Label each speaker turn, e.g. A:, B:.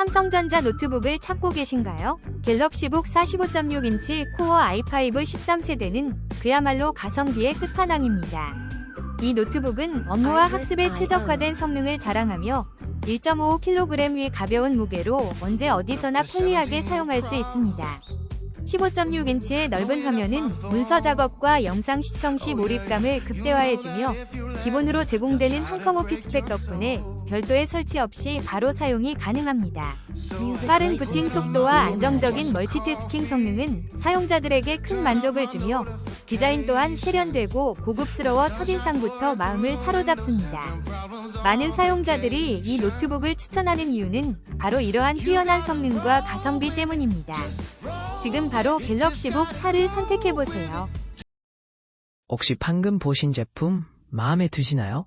A: 삼성전자 노트북을 찾고 계신가요? 갤럭시북 45.6인치 코어 i5 13세대는 그야말로 가성비의 끝판왕입니다. 이 노트북은 업무와 학습에 최적화된 성능을 자랑하며 1.55kg 의 가벼운 무게로 언제 어디서나 편리하게 사용할 수 있습니다. 15.6인치의 넓은 화면은 문서 작업과 영상 시청 시 몰입감을 극대화해주며 기본으로 제공되는 한컴 오피스팩 덕분에 별도의 설치 없이 바로 사용이 가능합니다. 빠른 부팅 속도와 안정적인 멀티태스킹 성능은 사용자들에게 큰 만족을 주며 디자인 또한 세련되고 고급스러워 첫인상부터 마음을 사로잡습니다. 많은 사용자들이 이 노트북을 추천하는 이유는 바로 이러한 뛰어난 성능과 가성비 때문입니다. 지금 바로 갤럭시 북 4를 선택해보세요.
B: 혹시 방금 보신 제품 마음에 드시나요?